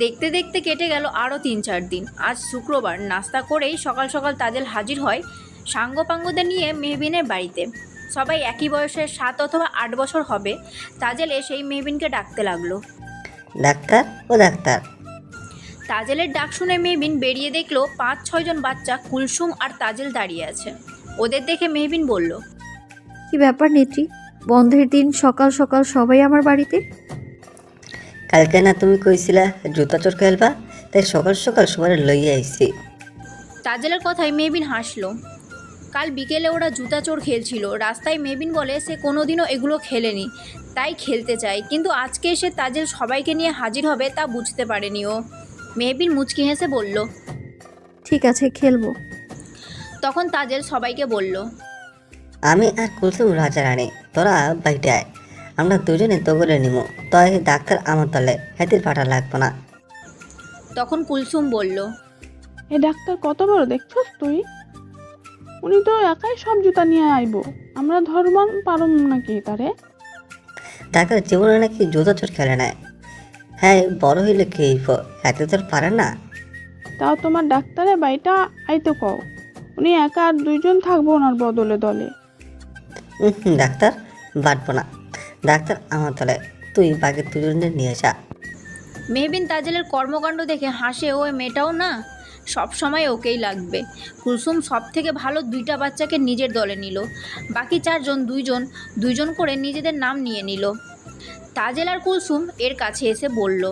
দেখতে দেখতে কেটে গেল আরও তিন চার দিন। আজ শুক্রবার নাস্তা করেই সকাল সকাল তাজেল হাজির হয় সাঙ্গপাঙ্গদের নিয়ে মেহবিনের বাড়িতে। সবাই একই বয়সের সাত অথবা আট বছর হবে। তাজেল এসেই মেহবিনকে ডাকতে লাগল। ডাক্তার? ও ডাক্তার। তাজেলের ডাক শুনে মেহবিন বেরিয়ে দেখল পাঁচ ছয়জন বাচ্চা কুলসুম আর তাজেল দাঁড়িয়ে আছে। ওদের দেখে মেহবিন বলল কি ব্যাপার নেত্রী? বন্ধের দিন সকাল সকাল সবাই আমার বাড়িতে। কালকে না তুমি কইছিলা জুতা চোর খেলবা তাই সকাল সকাল সবার লইয়া আইছি। তাজেলের কথায় মেহবিন হাসলো। কাল বিকেলে ওরা জুতা চোর খেলছিল। রাস্তায় মেবিন বলে সে কোনোদিনও এগুলো খেলেনি তাই খেলতে চায়। কিন্তু আজকে এসে তাজেল সবাইকে নিয়ে হাজির হবে তা বুঝতে পারেনি ও। মেহবিন মুচকি হেসে বলল ঠিক আছে খেলব। তখন তাজেল সবাইকে বলল আমি আর কুলসুম রাজা রানী তোরা বাইটে আয়। আমরা দুজনে তগরে নিমো। তাই ডাক্তার আমার তলে। হাতির পাটা লাগবো না। তখন কুলসুম বলল এ ডাক্তার কত বড় দেখছস তুই? উনি তো একাই সব জুতা নিয়ে আইব। আমরা ধরবান পারম নাকি তারে? ডাক্তার জীবনে নাকি জুতা চোর খেলে নেয় হ্যাঁ বড় হইলে কি হইব এত তোর পারে না। তাও তোমার ডাক্তারের বাড়িটা আইতে কও। উনি একা আর দুইজন থাকব ওনার বদলে দলে। উম, ডাক্তার বাটবো না। ডাক্তার আমার তলে তুই বাকি দুজনে নিয়ে যা। মেহবিন তাজেলের কর্মকাণ্ড দেখে হাসে ও মেয়েটাও না সব সময় ওকেই লাগবে। কুলসুম সব থেকে ভালো দুইটা বাচ্চাকে নিজের দলে নিল। বাকি চারজন দুইজন দুইজন করে নিজেদের নাম নিয়ে নিল। তাজেল আর কুলসুম এর কাছে এসে বলল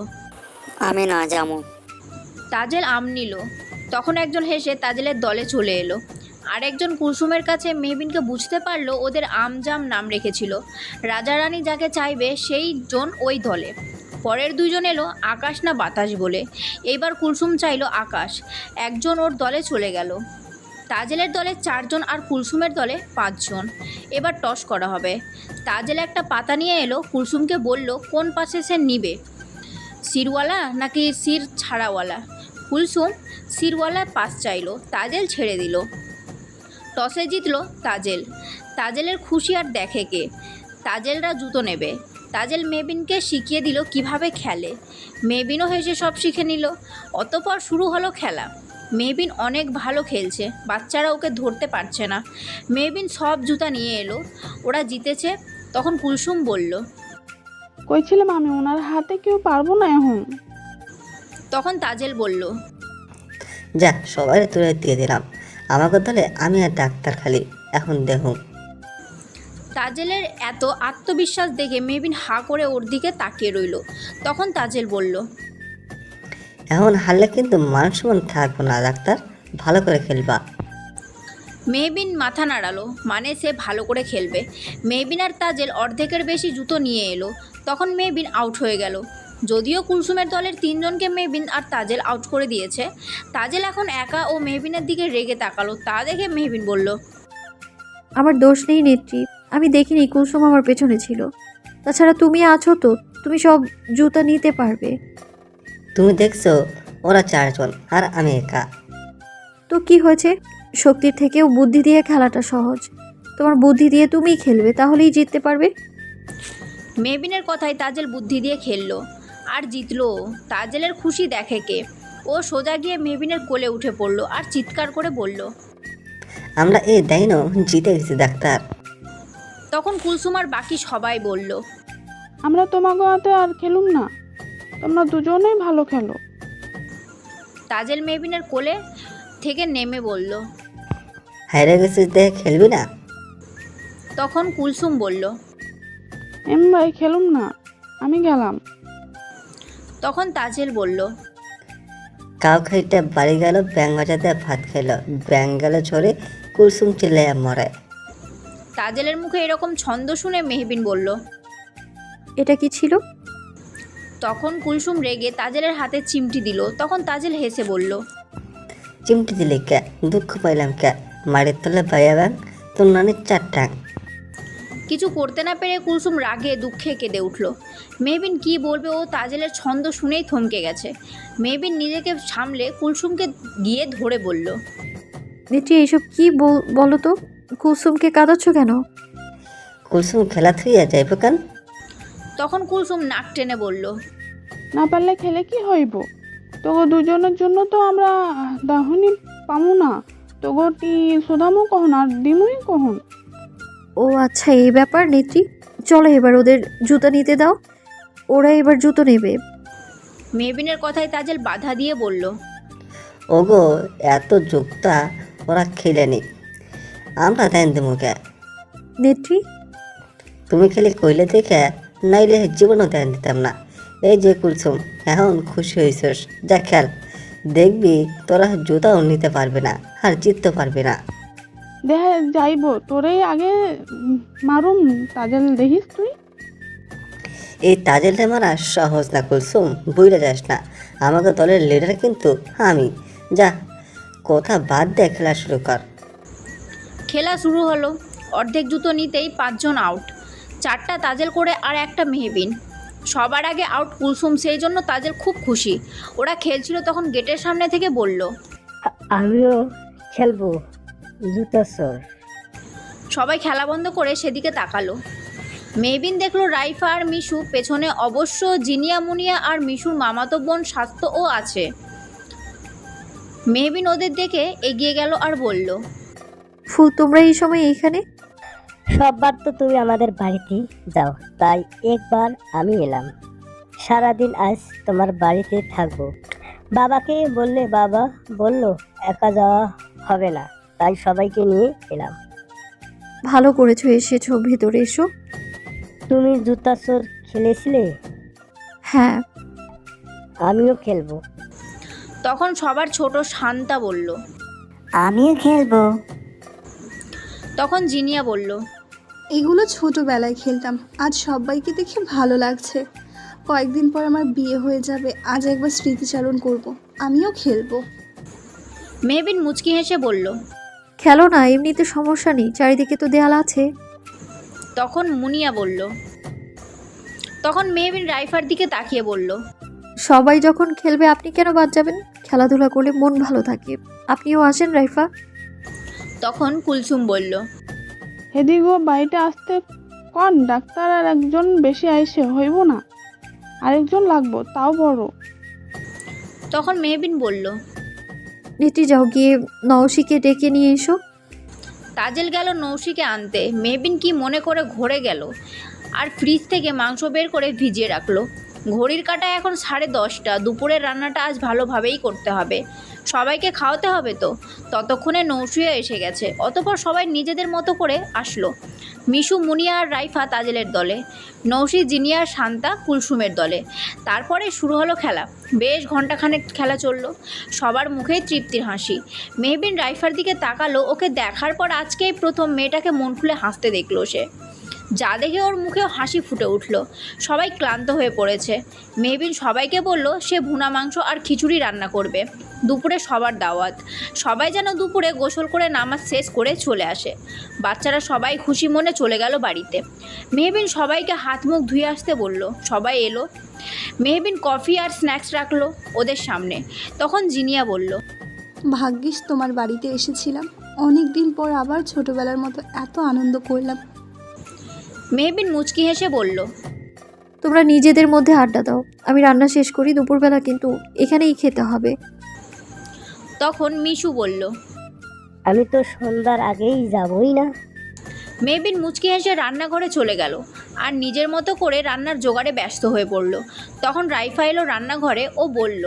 আমি না যাব। তাজেল আম নিল। তখন একজন হেসে তাজেলের দলে চলে এলো। আর একজন কুলসুমের কাছে মেহবিনকে বুঝতে পারল ওদের আমজাম নাম রেখেছিল। রাজা রানী যাকে চাইবে সেই জন ওই দলে। পরের দুজন এলো আকাশ না বাতাস বলে। এইবার কুলসুম চাইলো আকাশ। একজন ওর দলে চলে গেল। তাজেলের দলে চারজন আর কুলসুমের দলে পাঁচজন। এবার টস করা হবে। তাজেল একটা পাতা নিয়ে এলো, কুলসুমকে বলল, কোন পাশে সে নিবে? সিরওয়ালা নাকি সির ছাড়াওয়ালা? কুলসুম সিরওয়ালা পাস চাইলো। তাজেল ছেড়ে দিল। টসে জিতলো তাজেল। তাজেলের খুশি আর দেখে কে? তাজেলরা জুতো নেবে। তাজেল মেবিনকে শিখিয়ে দিল কীভাবে খেলে। মেবিনও হেসে সব শিখে নিল। অতপর শুরু হলো খেলা। মেবিন অনেক ভালো খেলছে বাচ্চারা ওকে ধরতে পারছে না। মেবিন সব জুতা নিয়ে এলো ওরা জিতেছে। তখন কুলসুম বলল কইছিলাম আমি? ওনার হাতে কেউ পারব না এখন। তখন তাজেল বলল যা সবাই তুলে দিয়ে দিলাম। আমাকে তাহলে আমি আর ডাক্তার খালি এখন দেখুন তাজেলের এত আত্মবিশ্বাস দেখে মেবিন হা করে ওর দিকে তাকিয়ে রইল। তখন তাজেল বলল এখন হারলে কিন্তু মান সমান থাকব না ডাক্তার। ভালো করে খেলবা। মেহবিন মাথা নাড়ালো মানে সে ভালো করে খেলবে। মেহবিন আর তাজেল অর্ধেকের বেশি জুতো নিয়ে এলো। তখন মেহবিন আউট হয়ে গেল। যদিও কুলসুমের দলের তিনজনকে মেহবিন আর তাজেল আউট করে দিয়েছে তাজেল এখন একা ও মেহবিনের দিকে রেগে তাকালো তা দেখে মেহবিন বলল আমার দোষ নেই নেত্রী আমি দেখিনি কুলসুম আমার পেছনে ছিল। তাছাড়া তুমি আছো তো তুমি সব জুতা নিতে পারবে। তুমি দেখছ ওরা চারজন আর আমি একা। তো কি হয়েছে? শক্তির থেকেও বুদ্ধি দিয়ে খেলাটা সহজ। তোমার বুদ্ধি দিয়ে তুমিই খেলবে তাহলেই জিততে পারবে? মেহবিনের কথায় তাজেল বুদ্ধি দিয়ে খেললো। আর জিতলো। তাজেলের খুশি দেখে কে। ও সোজা গিয়ে মেবিনের কোলে উঠে পড়ল আর চিৎকার করে বলল আমরা এই দাইনো জিতে গেছি ডাক্তার। তখন কুলসুম আর বাকি সবাই বলল আমরা তোমাকে হাতে আর খেলুম না। তোমরা দুজনেই ভালো খেলো। তাজেল মেবিনের কোলে থেকে নেমে বলল হাইরে গেছিস দেখে খেলবি না? তখন কুলসুম বলল এম ভাই খেলুম না। আমি গেলাম। তখন তাজেল বলল কাউ খাইতে বাড়ি গেল ব্যাং বাজাতে ভাত খেলো। ব্যাং গেল ঝরে কুলসুম চিল্লাইয়া মরে। তাজেলের মুখে এরকম ছন্দ শুনে মেহবিন বলল এটা কি ছিল? তখন কুলসুম রেগে তাজেলের হাতে চিমটি দিল। তখন তাজেল হেসে বলল চিমটি দিলে কে? দুঃখ পাইলাম কে? মারের তলে বাইয়া ব্যাং তোর নানির চার ট্যাং কিছু করতে না পেরে কুলসুম রাগে দুঃখে কেঁদে উঠল। মেহবিন কি বলবে ও তাজেলের ছন্দ শুনেই থমকে গেছে। মেহবিন নিজেকে সামলে কুলসুমকে গিয়ে ধরে বলল নেত্রী এইসব কি বল- বলো তো? কুলসুমকে কাঁদাচ্ছ কেন? কুলসুম খেলা থুইয়া যাইব কেন? তখন কুলসুম নাক টেনে বলল না পারলে খেলে কি হইব? তোগো দুজনের জন্য তো আমরা দাহনি পামু না। তোগো টি সোদামও কহন আর দিমুই কহন? ও আচ্ছা এই ব্যাপার নেত্রী। চলো এবার ওদের জুতা নিতে দাও। ওরা এবার জুতো নেবে। মেবিনের কথায় তাজেল বাধা দিয়ে বলল ওগো এত যুক্তা ওরা খেলেনি আমরা দেন দিমুকে নেত্রী? তুমি খালি কইলে দেখে নাইলে জীবনও ধ্যান দিতাম না। এই যে কুলসুম এখন খুশি হয়েছিস যা খেল দেখবি তোরা জুতাও নিতে পারবে না আর জিততে পারবে না। দেহে যাইব। তোরেই আগে মারুম তাজেল দেখিস তুই। এই তাজেলটা মারা সহজ না কুলসুম বুঝলে যাস না। আমাকে দলের লিডার কিন্তু আমি। যা কথা বাদ দিয়ে খেলা শুরু কর। খেলা শুরু হলো। অর্ধেক জুতো নিতেই পাঁচজন আউট চারটা তাজেল করে আর একটা মেহবিন। সবার আগে আউট কুলসুম সেই জন্য তাজেল খুব খুশি। ওরা খেলছিল তখন গেটের সামনে থেকে বলল আমিও খেলব। জুতা সর সবাই খেলা বন্ধ করে সেদিকে তাকালো। মেহবিন দেখল রাইফা আর মিশু পেছনে অবশ্য জিনিয়া মুনিয়া আর মিশুর মামাতো বোন স্বাস্থ্যও আছে। মেহবিন ওদের দেখে এগিয়ে গেল আর বলল ফু তোমরা এই সময় এইখানে? সববার তো তুমি আমাদের বাড়িতে যাও তাই একবার আমি এলাম। সারাদিন আজ তোমার বাড়িতে থাকব। বাবাকে বললে বাবা বলল একা যাওয়া হবে না। তাই সবাইকে নিয়ে এলাম। ভালো করেছ এসেছ ভেতরে এসো। তুমি জুতা চোর খেলেছিলে? হ্যাঁ। আমিও খেলব। তখন সবার ছোট শান্তা বলল। আমিও খেলব। তখন জিনিয়া বলল। এগুলো ছোটবেলায় খেলতাম আজ সবাইকে দেখে ভালো লাগছে। কয়েকদিন পর আমার বিয়ে হয়ে যাবে আজ একবার স্মৃতিচারণ করব। আমিও খেলব। মেহবিন মুচকি হেসে বলল খেলো না এমনিতে সমস্যা নেই চারিদিকে তো দেয়াল আছে। তখন মুনিয়া বলল। তখন মেহবিন রাইফার দিকে তাকিয়ে বলল। সবাই যখন খেলবে আপনি কেন বাদ যাবেন? খেলাধুলা করলে মন ভালো থাকে। আপনিও আসেন রাইফা। তখন কুলসুম বলল হেদিগো বাড়িতে আসতে কন? ডাক্তার আর একজন বেশি আইসে হইব না। আরেকজন লাগবো তাও বড়। তখন মেহবিন বলল নেত্রী যাও, গিয়ে নওশিকে ডেকে নিয়ে এসো। তাজেল গেল নৌশিকে আনতে। মেবিন কি মনে করে ঘরে গেল। আর ফ্রিজ থেকে মাংস বের করে ভিজিয়ে রাখল। ঘড়ির কাটা এখন সাড়ে দশটা। দুপুরের রান্নাটা আজ ভালোভাবেই করতে হবে। সবাইকে খাওয়াতে হবে তো? ততক্ষণে নৌসিয়া এসে গেছে। অতপর সবাই নিজেদের মতো করে আসলো। মিশু, মুনিয়া আর রাইফা তাজেলের দলে। নৌসি জিনিয়া, শান্তা, কুলসুমের দলে। তারপরে শুরু হলো খেলা। বেশ ঘন্টাখানেক খেলা চলল। সবার মুখেই তৃপ্তির হাসি। মেহবিন রাইফার দিকে তাকালো। ওকে দেখার পর আজকেই প্রথম মেয়েটাকে মন খুলে হাসতে দেখল সে। যা দেখে ওর মুখেও হাসি ফুটে উঠল। সবাই ক্লান্ত হয়ে পড়েছে। মেহবিন সবাইকে বলল, সে ভুনা মাংস আর খিচুড়ি রান্না করবে। দুপুরে সবার দাওয়াত। সবাই যেন দুপুরে গোসল করে নামাজ শেষ করে চলে আসে। বাচ্চারা সবাই খুশি মনে চলে গেল বাড়িতে। মেহবিন সবাইকে হাত মুখ ধুয়ে আসতে বলল, সবাই এলো? মেহবিন কফি আর স্ন্যাক্স রাখল ওদের সামনে। তখন জিনিয়া বলল, ভাগ্যিস তোমার বাড়িতে এসেছিলাম। অনেক দিন পর আবার ছোটবেলার মতো এত আনন্দ করলাম। মেহবিন মুচকি হেসে বলল তোমরা নিজেদের মধ্যে আড্ডা দাও। আমি রান্না শেষ করি দুপুরবেলা কিন্তু এখানেই খেতে হবে। তখন মিশু বলল আমি তো সন্ধ্যার আগেই যাবই না। মেহবিন মুচকি হেসে রান্নাঘরে চলে গেল আর নিজের মতো করে রান্নার জোগাড়ে ব্যস্ত হয়ে পড়ল। তখন রাইফা এলো রান্নাঘরে ও বলল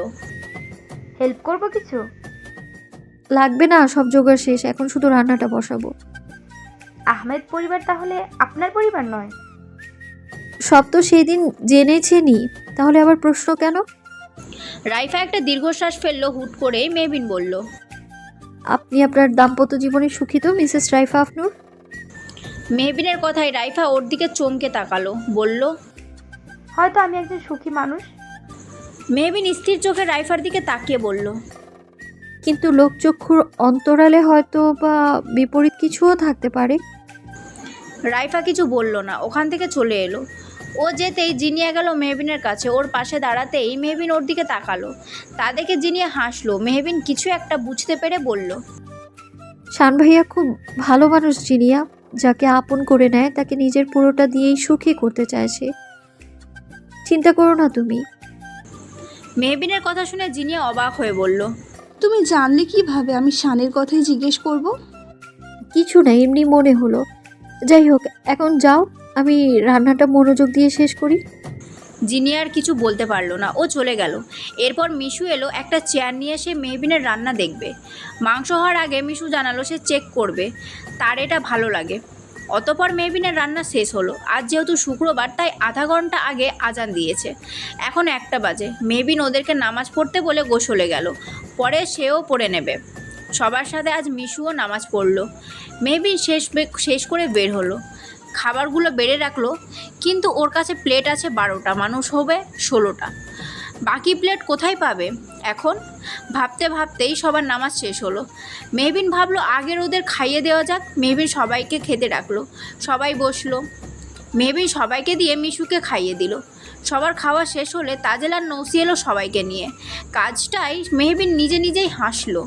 হেল্প করব কিছু? লাগবে না সব জোগাড় শেষ। এখন শুধু রান্নাটা বসাবো। আহমেদ পরিবার তাহলে আপনার পরিবার নয়? সব তো সেই দিন জেনেছেনি তাহলে আবার প্রশ্ন কেন? রাইফা একটা দীর্ঘশ্বাস ফেলল হুট করে মেহবিন বলল আপনি আপনার দাম্পত্য জীবনে সুখী তো মিসেস রাইফা আফনুর? মেহবিনের কথায় রাইফা ওর দিকে চমকে তাকালো বলল হয়তো আমি একজন সুখী মানুষ। মেহবিন স্থির চোখে রাইফার দিকে তাকিয়ে বলল কিন্তু লোকচক্ষুর অন্তরালে হয়তো বা বিপরীত কিছুও থাকতে পারে। রাইফা কিছু বলল না ওখান থেকে চলে এলো। ও যেতেই জিনিয়া গেল মেহবিনের কাছে ওর পাশে দাঁড়াতেই মেহবিন ওর দিকে তাকালো। তা দেখে জিনিয়া হাসলো মেহবিন কিছু একটা বুঝতে পেরে বলল শান ভাইয়া খুব ভালো মানুষ জিনিয়া যাকে আপন করে নেয় তাকে নিজের পুরোটা দিয়েই সুখী করতে চাইছে চিন্তা করো না তুমি। মেহবিনের কথা শুনে জিনিয়া অবাক হয়ে বলল তুমি জানলে কীভাবে আমি শানের কথাই জিজ্ঞেস করব? কিছু না এমনি মনে হলো। যাই হোক এখন যাও, আমি রান্নাটা মনোযোগ দিয়ে শেষ করি। জিনিয়া আর কিছু বলতে পারল না, ও চলে গেল। এরপর মিশু এলো, একটা চেয়ার নিয়ে সে মেহবিনের রান্না দেখবে। মাংস হওয়ার আগে মিশু জানালো সে চেক করবে, তার এটা ভালো লাগে। অতপর মেহবিনের রান্না শেষ হলো, আজ যেহেতু শুক্রবার, তাই আধা ঘণ্টা আগে আজান দিয়েছে। এখন একটা বাজে, মেহবিন ওদেরকে নামাজ পড়তে বলে গোসলে গেল, পরে সেও পড়ে নেবে। সবার সাথে আজ মিশুও নামাজ পড়ল। মেহবিন শেষ শেষ করে বের হলো। খাবারগুলো বেড়ে রাখল, কিন্তু ওর কাছে প্লেট আছে বারোটা, মানুষ হবে ষোলোটা। বাকি প্লেট কোথায় পাবে? এখন ভাবতে ভাবতেই সবার নামাজ শেষ হলো। মেহবিন ভাবলো আগের ওদের খাইয়ে দেওয়া যাক মেহবিন সবাইকে খেতে ডাকলো। সবাই বসল। মেহবিন সবাইকে দিয়ে মিশুকে খাইয়ে দিল। সবার খাওয়া শেষ হলে তাজেল আর নৌসি এলো সবাইকে নিয়ে। কাজটাই মেহবিন নিজে নিজেই হাসলো।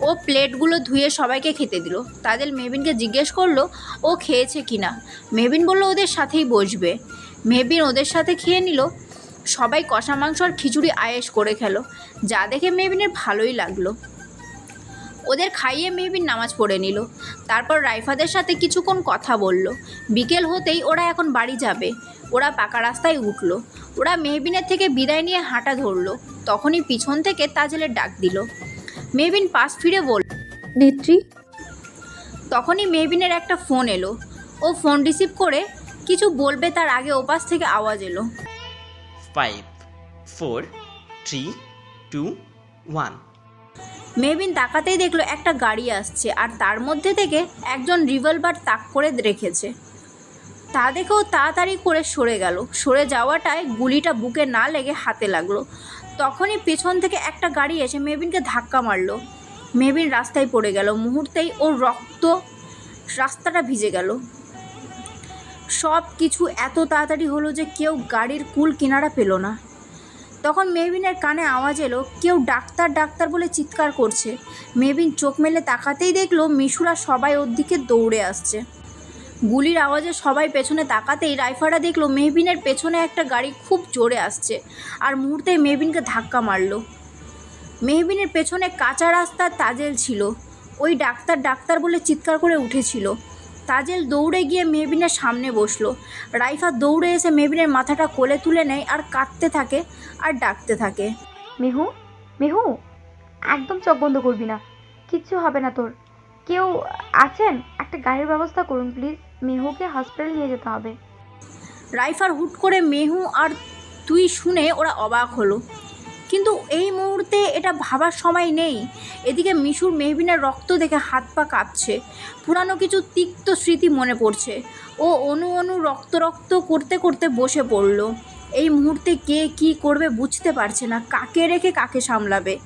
ও প্লেটগুলো ধুয়ে সবাইকে খেতে দিল। তাদের মেহবিনকে জিজ্ঞেস করল, ও খেয়েছে কিনা মেহবিন বলল, ওদের সাথেই বসবে। মেহবিন ওদের সাথে খেয়ে নিল। সবাই কষা মাংস আর খিচুড়ি আয়েস করে খেলো। যা দেখে মেহবিনের ভালোই লাগল। ওদের খাইয়ে মেহবিন নামাজ পড়ে নিল। তারপর রাইফাদের সাথে কিছুক্ষণ কথা বলল। বিকেল হতেই ওরা এখন বাড়ি যাবে। ওরা পাকা রাস্তায় উঠল। ওরা মেহবিনের থেকে বিদায় নিয়ে হাঁটা ধরলো। তখনই পিছন থেকে তাজেলের ডাক দিল। মেহবিন পাশ ফিরে বলল নেত্রী? তখনই মেহবিনের একটা ফোন এলো। ও ফোন রিসিভ করে কিছু বলবে তার আগে ওপাশ থেকে আওয়াজ এলো। Five four three two one. Mehbin তাকাতেই দেখল একটা গাড়ি আসছে আর তার মধ্যে থেকে একজন রিভলভার তাক করে রেখেছে। তা দেখেও তাড়াতাড়ি করে সরে গেল। সরে যাওয়াটায় গুলিটা বুকে না লেগে হাতে লাগল। তখনই পেছন থেকে একটা গাড়ি এসে মেবিনকে ধাক্কা মারলো। মেবিন রাস্তায় পড়ে গেল। মুহূর্তেই ওর রক্ত রাস্তাটা ভিজে গেল। সব কিছু এত তাড়াতাড়ি হলো যে কেউ গাড়ির কুল কিনারা পেল না। তখন মেহবিনের কানে আওয়াজ এলো, কেউ ডাক্তার ডাক্তার বলে চিৎকার করছে। মেহবিন চোখ মেলে তাকাতেই দেখল মিশুরা সবাই ওর দিকে দৌড়ে আসছে। গুলির আওয়াজে সবাই পেছনে তাকাতেই রাইফারা দেখল মেহবিনের পেছনে একটা গাড়ি খুব জোরে আসছে আর মুহূর্তে মেহবিনকে ধাক্কা মারলো। মেহবিনের পেছনে কাঁচা রাস্তার তাজেল ছিল। ওই ডাক্তার ডাক্তার বলে চিৎকার করে উঠেছিল। তাজেল দৌড়ে গিয়ে মেহবিনের সামনে বসল। রাইফা দৌড়ে এসে মেহবিনের মাথাটা কোলে তুলে নেয় আর কাঁদতে থাকে আর ডাকতে থাকে। মেহু মেহু, একদম চোখ বন্ধ করবি না। কিচ্ছু হবে না তোর। কেউ আছেন? একটা গাড়ির ব্যবস্থা করুন, প্লিজ। মেহুকে হসপিটাল নিয়ে যেতে হবে। রাইফার হুট করে মেহু আর তুই শুনে ওরা অবাক হলো। কিন্তু এই মুহূর্তে এটা ভাবার সময় নেই। এদিকে মিশুর মেহবিনের রক্ত দেখে হাত পা কাঁপছে। পুরানো কিছু তিক্ত স্মৃতি মনে পড়ছে। ও অনু অনু রক্ত রক্ত করতে করতে বসে পড়ল। এই মুহূর্তে কে কি করবে বুঝতে পারছে না। কাকে রেখে কাকে সামলাবে?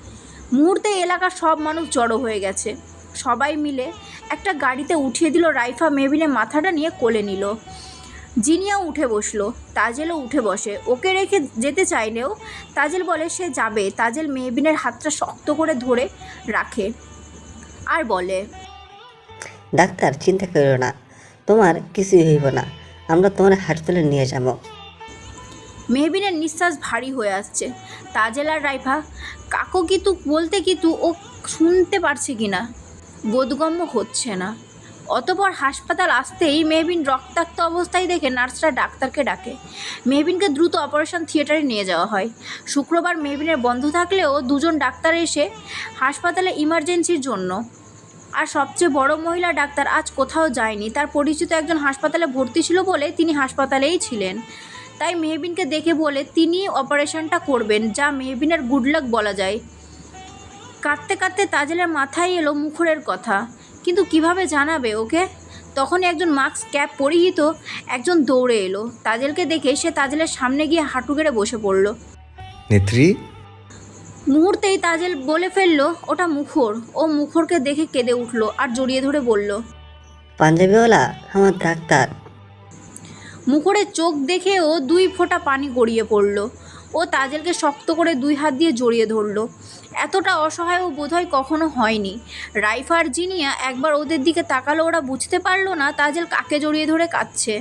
মুহূর্তে এলাকার সব মানুষ জড়ো হয়ে গেছে। সবাই মিলে একটা গাড়িতে উঠিয়ে দিল রাইফা মেহবিনের মাথাটা নিয়ে কোলে নিল। জিনিয়াও উঠে বসল। তাজেলও উঠে বসে। ওকে রেখে যেতে চাইলেও তাজেল বলে সে যাবে। তাজেল মেহবিনের হাতটা শক্ত করে ধরে রাখে আর বলে ডাক্তার চিন্তা করো না। তোমার কিছুই হইব না। আমরা তোমার হাসপাতালে নিয়ে যাব। মেহবিনের নিঃশ্বাস ভারী হয়ে আসছে। তাজেল আর রাইফা কাকু কিন্তু বলতে কিন্তু ও শুনতে পারছে কি না? বোধগম্য হচ্ছে না। অতপর হাসপাতাল আসতেই মেহবিন রক্তাক্ত অবস্থায় দেখে নার্সরা ডাক্তারকে ডাকে। মেহবিনকে দ্রুত অপারেশন থিয়েটারে নিয়ে যাওয়া হয়। শুক্রবার মেহবিনের বন্ধ থাকলেও দুজন ডাক্তার এসে হাসপাতালে ইমার্জেন্সির জন্য। আর সবচেয়ে বড় মহিলা ডাক্তার আজ কোথাও যায়নি। তার পরিচিত একজন হাসপাতালে ভর্তি ছিল বলে তিনি হাসপাতালেই ছিলেন। তাই মেহবিনকে দেখে বলে তিনি অপারেশনটা করবেন, যা মেহবিনের গুড লাক বলা যায়। কাঁদতে কাঁদতে তাজেলের মাথায় এলো মুখরের কথা। কিন্তু কীভাবে জানাবে ওকে? তখনই একজন মাস্ক ক্যাপ পরিহিত একজন দৌড়ে এলো। তাজেলকে দেখে সে তাজেলের সামনে গিয়ে হাঁটু গেড়ে বসে পড়ল। নেত্রী? মুহূর্তেই তাজেল বলে ফেলল ওটা মুখর। ও মুখরকে দেখে কেঁদে উঠল আর জড়িয়ে ধরে বলল পাঞ্জাবিওয়ালা আমার ডাক্তার। মুখরের চোখ দেখে ও দুই ফোঁটা পানি গড়িয়ে পড়ল। ও তাজেলকে শক্ত করে দুই হাত দিয়ে জড়িয়ে ধরলো। এতটা অসহায় ও বোধহয় কখনো হয়নি। রাইফার জিনিয়া একবার ওদের দিকে তাকালো, ওরা বুঝতে পারল না তাজেল কাকে জড়িয়ে ধরে কাঁদছে।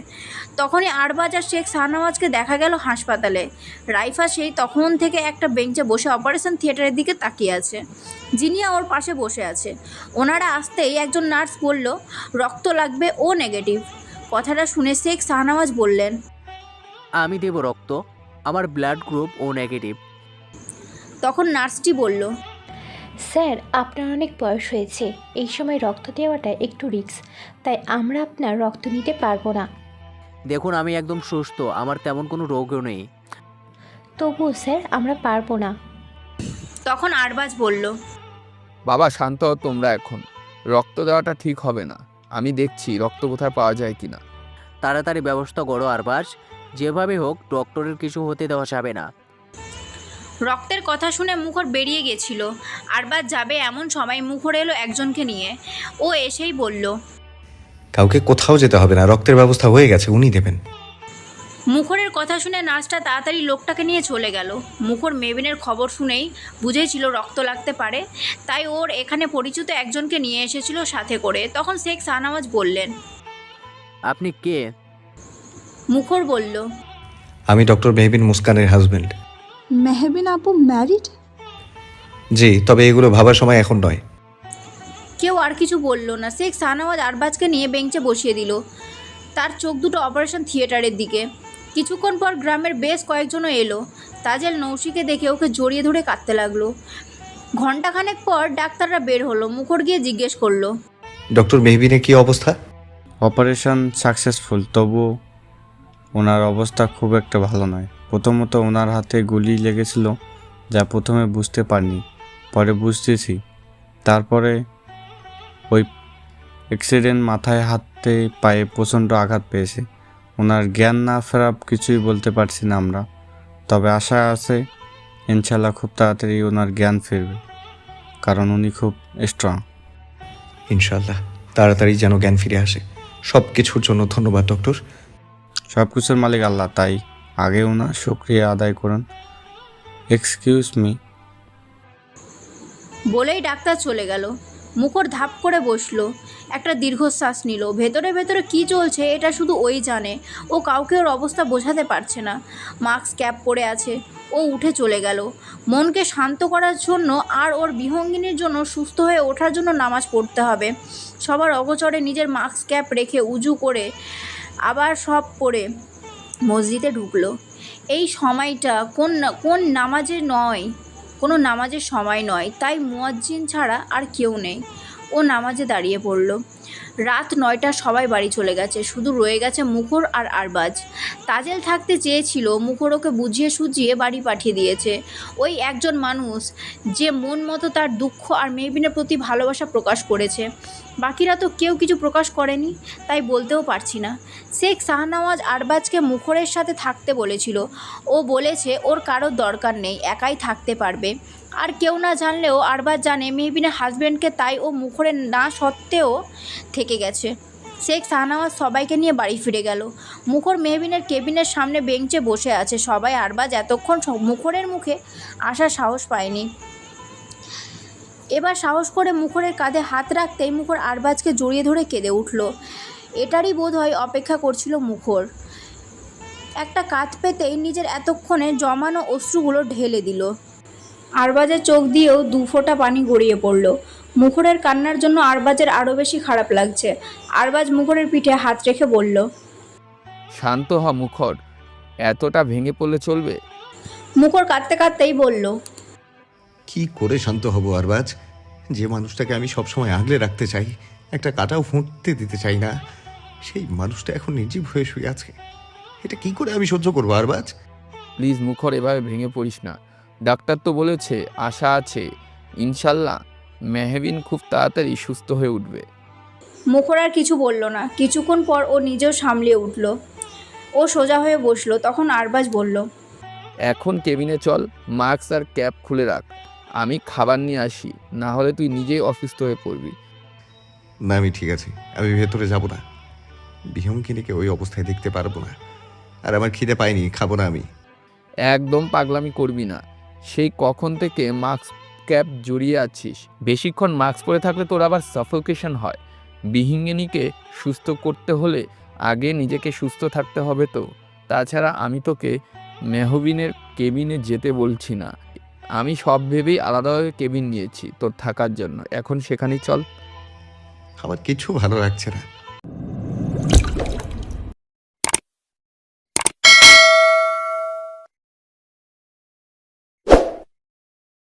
তখনই আরবাজ আর শেখ শাহনওয়াজকে দেখা গেল হাসপাতালে। রাইফা সেই তখন থেকে একটা বেঞ্চে বসে অপারেশন থিয়েটারের দিকে তাকিয়ে আছে। জিনিয়া ওর পাশে বসে আছে। ওনারা আসতেই একজন নার্স বলল, রক্ত লাগবে ও নেগেটিভ। কথাটা শুনে শেখ শাহনওয়াজ বললেন, আমি দেব রক্ত। আমার ব্লাড গ্রুপ ও নেগেটিভ তখন নার্সটি বলল স্যার আপনার অনেক বয়স হয়েছে। এই সময় রক্ত দেওয়াটা একটু রিস্ক তাই আমরা আপনার রক্ত নিতে পারব না। দেখুন আমি একদম সুস্থ আমার তেমন কোনো রোগও নেই। তবুও স্যার আমরা পারব না। তখন আরবাজ বলল বাবা শান্ত হও তোমরা এখন। রক্ত দেওয়াটা ঠিক হবে না। আমি দেখছি রক্ত কোথায় পাওয়া যায় কিনা। তাড়াতাড়ি ব্যবস্থা করো আরবাস যেভাবে হোক ডক্টরের কিছু হতে দেওয়া যাবে না। রক্তের কথা শুনে মুখর বেরিয়ে গেছিল। আরবাজ যাবে এমন সময় মুখর এলো একজনকে নিয়ে। ও এসেই বলল কাউকে কোথাও যেতে হবে না রক্তের ব্যবস্থা হয়ে গেছে উনি দেবেন। মুখরের কথা শুনে নার্সটা তাড়াতাড়ি লোকটাকে নিয়ে চলে গেল। মুখর মেবিনের খবর শুনেই বুঝেছিল রক্ত লাগতে পারে। তাই ওর এখানে পরিচিত একজনকে নিয়ে এসেছিল সাথে করে। তখন শেখ শাহনওয়াজ বললেন আপনি কে? মুখর বলল আমি ডক্টর মেহবিন মুস্কানের হাজবেন্ড মেহবিন আপু ম্যারিড? জি তবে এগুলো ভাবার সময় এখন নয়। কেউ আর কিছু বলল না। শেখ শাহনওয়াজ আরবাজকে নিয়ে বেঞ্চে বসিয়ে দিল। তার চোখ দুটো অপারেশন থিয়েটারের দিকে। কিছুক্ষণ পর গ্রামের বেশ কয়েকজনও এলো। তাজেল নৌশিকে দেখে ওকে জড়িয়ে ধরে কাঁদতে লাগল। ঘন্টাখানেক পর ডাক্তাররা বের হলো। মুখর গিয়ে জিজ্ঞেস করল ডক্টর মেহবিনের কি অবস্থা? অপারেশন সাকসেসফুল তবু ওনার অবস্থা খুব একটা ভালো নয়। প্রথমত ওনার হাতে গুলি লেগেছিল যা প্রথমে বুঝতে পারিনি, পরে বুঝতেছি। তারপরে ওই অ্যাক্সিডেন্ট মাথায় হাতে পায়ে প্রচণ্ড আঘাত পেয়েছে। ওনার জ্ঞান না ফেরা কিছুই বলতে পারছি না আমরা। তবে আশা আছে ইনশাল্লাহ খুব তাড়াতাড়ি ওনার জ্ঞান ফিরবে, কারণ উনি খুব স্ট্রং ইনশাল্লাহ তাড়াতাড়ি যেন জ্ঞান ফিরে আসে। সব কিছুর জন্য ধন্যবাদ, ডক্টর। সব কিছুর মালিক আল্লাহ, তাই আগে ওনার শুক্রিয়া আদায় করুন। এক্সকিউজ মি বলেই ডাক্তার চলে গেল। মুখর ধাপ করে বসল। একটা দীর্ঘশ্বাস নিল। ভেতরে ভেতরে কি চলছে এটা শুধু ওই জানে। ও কাউকে ওর অবস্থা বোঝাতে পারছে না। মাস্ক ক্যাপ পরে আছে। ও উঠে চলে গেল। মনকে শান্ত করার জন্য আর ওর বিহঙ্গিনীর জন্য সুস্থ হয়ে ওঠার জন্য নামাজ পড়তে হবে। সবার অগচরে নিজের মাস্ক ক্যাপ রেখে উজু করে আবার সব পড়ে মসজিদে ঢুকলো। এই সময়টা কোন কোন নামাজে নয়, কোনো নামাজের সময় নয়, তাই মুয়াজ্জিন ছাড়া আর কেউ নেই। ও নামাজে দাঁড়িয়ে পড়ল। রাত নয়টা সবাই বাড়ি চলে গেছে, শুধু রয়ে গেছে মুখর আর আরবাজ। তাজেল থাকতে চেয়েছিল, মুখর ওকে বুঝিয়ে সুঝিয়ে বাড়ি পাঠিয়ে দিয়েছে। ওই একজন মানুষ যে মন মতো তার দুঃখ আর মেহবিনের প্রতি ভালোবাসা প্রকাশ করেছে। বাকিরা তো কেউ কিছু প্রকাশ করেনি, তাই বলতেও পারছি না। শেখ শাহনওয়াজ আরবাজকে মুখরের সাথে থাকতে বলেছিল। ও বলেছে, ওর কারোর দরকার নেই, একাই থাকতে পারবে। আর কেউ না জানলেও আরবাজ জানে মেহবিনের হাজব্যান্ডকে তাই ও মুখরের না সত্ত্বেও থেকে গেছে। শেখ শাহনওয়াজ সবাইকে নিয়ে বাড়ি ফিরে গেল। মুখর মেহবিনের কেবিনের সামনে বেঞ্চে বসে আছে। সবাই আরবাজ এতক্ষণ মুখরের মুখে আসার সাহস পায়নি। এবার সাহস করে মুখরের কাঁধে হাত রাখতেই মুখর আরবাজকে জড়িয়ে ধরে কেঁদে উঠল। এটারই বোধ হয় অপেক্ষা করছিল মুখর। একটা কাত পেতেই নিজের এতক্ষণে জমানো অশ্রুগুলো ঢেলে দিল। আরবাজের চোখ দিয়েও দু ফোঁটা পানি গড়িয়ে পড়ল। মুখরের কান্নার জন্য আরবাজের আরও বেশি খারাপ লাগছে। আরবাজ মুখরের পিঠে হাত রেখে বলল শান্ত হ মুখর এতটা ভেঙে পড়লে চলবে? মুখর কাঁদতে কাঁদতেই বলল কি করে শান্ত হব আরবাজ? যে মানুষটাকে আমি সবসময় আগলে রাখতে চাই একটা কাটাও ফুঁটতে দিতে চাই না সেই মানুষটা এখন নির্জীব হয়ে শুয়ে আছে। এটা কি করে আমি সহ্য করব আরবাজ? প্লিজ মুখর এভাবে ভেঙে পড়িস না। ডাক্তার তো বলেছে আশা আছে। ইনশাল্লাহ মেহবিন খুব তাড়াতাড়ি সুস্থ হয়ে উঠবে। মুখর আর কিছু বলল না। কিছুক্ষণ পর ও নিজেও সামলিয়ে উঠল। ও সোজা হয়ে বসল তখন আরবাজ বলল এখন কেবিনে চল মাস্ক আর ক্যাপ খুলে রাখ। আমি খাবার নিয়ে আসি না হলে তুই নিজেই অসুস্থ হয়ে পড়বি। না আমি ঠিক আছে। আমি ভেতরে যাব না। বিহঙ্গিনীকে ওই অবস্থায় দেখতে পারব না। আর আমার খিদে পাইনি খাব না আমি। একদম পাগলামি করবি না। সেই কখন থেকে মাস্ক ক্যাপ জড়িয়ে আছিস। বেশিক্ষণ মাস্ক পরে থাকলে তোর আবার সাফোকেশন হয়। বিহিঙ্গিনীকে সুস্থ করতে হলে আগে নিজেকে সুস্থ থাকতে হবে তো। তাছাড়া আমি তোকে মেহবিনের কেবিনে যেতে বলছি না। আমি সব ভেবেই আলাদাভাবে কেবিন নিয়েছি তোর থাকার জন্য। এখন সেখানেই চল। আমার কিছু ভালো লাগছে না।